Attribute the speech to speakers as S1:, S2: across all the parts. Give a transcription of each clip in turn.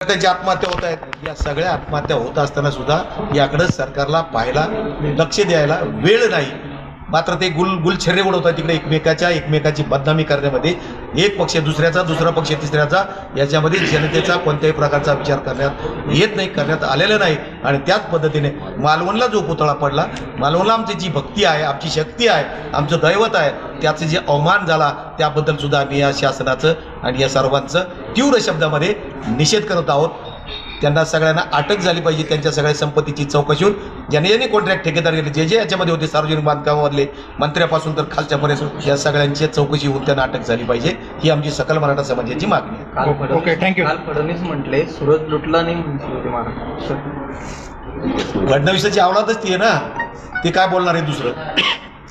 S1: त्यांची आत्महत्या होत आहेत या सगळ्या आत्महत्या होत असताना सुद्धा याकडे सरकारला पाहायला लक्ष द्यायला वेळ नाही. मात्र ते गुल गुलछर्रे उडवतात तिकडे एकमेकाच्या एकमेकाची बदनामी करण्यामध्ये. एक पक्ष दुसऱ्याचा दुसरा पक्ष तिसऱ्याचा. याच्यामध्ये जनतेचा कोणत्याही प्रकारचा विचार करण्यात येत नाही करण्यात आलेला नाही. आणि त्याच पद्धतीने मालवणला जो पुतळा पडला मालवणला आमची जी भक्ती आहे आमची शक्ती आहे आमचं दैवत आहे त्याचं जे अवमान झाला त्याबद्दलसुद्धा आम्ही या शासनाचं आणि या सर्वांचं तीव्र शब्दामध्ये निषेध करत आहोत. त्यांना सगळ्यांना अटक झाली पाहिजे त्यांच्या सगळ्या संपत्तीची चौकशी होऊन. ज्याने ज्याने कॉन्ट्रॅक्ट ठेकेदार गेले जे जे याच्यामध्ये होते सार्वजनिक बांधकामामधले मंत्र्यापासून तर खालच्यापर्यंत या सगळ्यांची चौकशी होऊन त्यांना अटक झाली पाहिजे. ही आमची सकल मराठा समाजाची मागणी आहे.
S2: Okay, you.
S3: काल फडणवीस म्हटले सुरत लुटला नाही
S1: फडणवीसाची अवलादच ती आहे ना. ते काय बोलणार आहे दुसरं?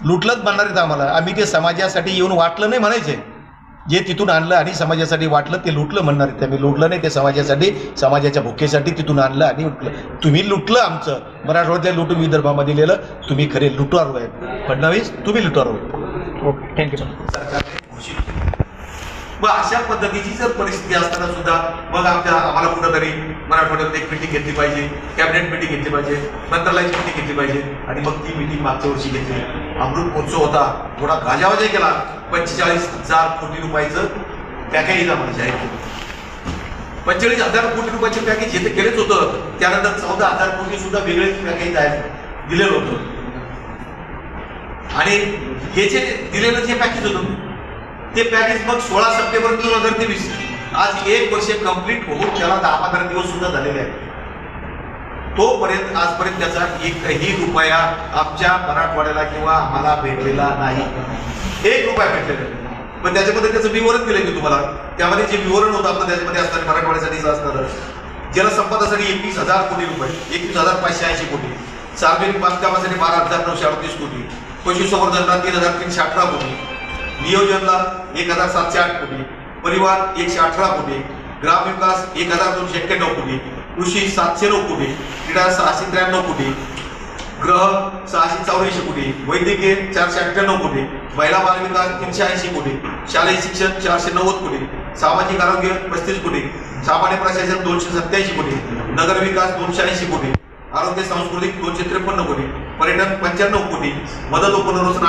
S1: लुटलंच म्हणणार आहेत आम्हाला. आम्ही ते समाजासाठी येऊन वाटलं नाही म्हणायचे. जे तिथून आणलं आणि समाजासाठी वाटलं ते लुटलं म्हणणार आहेत. आम्ही लुटलं नाही ते समाजासाठी समाजाच्या भुकेसाठी तिथून आणलं आणि लुटलं. तुम्ही लुटलं आमचं. मराठवाड्यातल्या लुटून विदर्भामध्ये दिलेलं तुम्ही खरे लुटारू आहेत. फडणवीस तुम्ही लुटारू आहेत.
S2: ओके थँक्यू सर
S1: सरकारने घोषित अशा पद्धतीची जर परिस्थिती असताना सुद्धा मग आमच्या आम्हाला कुठंतरी मराठवाड्यात एक मिटिंग घेतली पाहिजे कॅबिनेट मिटिंग घेतली पाहिजे मंत्रालयाची मिटिंग घेतली पाहिजे आणि मग ती मिटिंग मागच्या वर्षी घेतली. अमृत महोत्सव होता थोडा गाजावाजा केला. पंचेचाळीस हजार कोटी रुपयाचं पॅकेज आम्हाला जाहीर केलं. पंचेचाळीस हजार कोटी रुपयाचे पॅकेज हे तर केलेच होतं त्यानंतर चौदा हजार कोटी सुद्धा वेगळे पॅकेज आहे दिलेलं होतं. आणि हे जे दिलेलं जे पॅकेज होतं ते पॅकेज मग सोळा सप्टेंबर दोन हजार तेवीस आज एक वर्ष कंप्लीट होऊन त्याला दहा पंधरा दिवस सुद्धा झालेले आहेत. तोपर्यंत आजपर्यंत त्याचा एकही रुपया आमच्या मराठवाड्याला किंवा आम्हाला भेटलेला नाही. एक रुपया भेटलेला नाही. पण त्याच्यामध्ये त्याचं विवरण दिलं मी तुम्हाला. त्यामध्ये जे विवरण होतं आपलं त्याच्यामध्ये असणार मराठवाड्यासाठीच असणार. जलसंपदासाठी एकवीस हजार कोटी रुपये. एकवीस हजार पाचशे ऐंशी कोटी. सार्वजनिक बांधकामासाठी बारा हजार नऊशे अडतीस कोटी. पशुसंवर्धनला तीन हजार तीनशे अठरा कोटी. नियोजनला एक हजार सातशे आठ कोटी. परिवार एकशे अठरा कोटी. ग्रामविकास एक हजार दोनशे एक्क्याण्णव कोटी. कृषी सातशे नऊ कोटी क्रीडा सहाशे त्र्याण्णव कोटी ग्रह सहाशे चौऱ्याऐंशी कोटी वैद्यकीय चारशे अठ्ठ्याण्णव कोटी महिला बालविकास तीनशे ऐंशी कोटी शालेय शिक्षण चारशे नव्वद कोटी सामाजिक आरोग्य पस्तीस कोटी सामान्य प्रशासन दोनशे सत्याऐंशी कोटी नगर विकास दोनशे ऐंशी कोटी आरोग्य सांस्कृतिक दोनशे त्रेपन्न कोटी पर्यटन पंच्याण्णव कोटी मदत व पुनर्वसन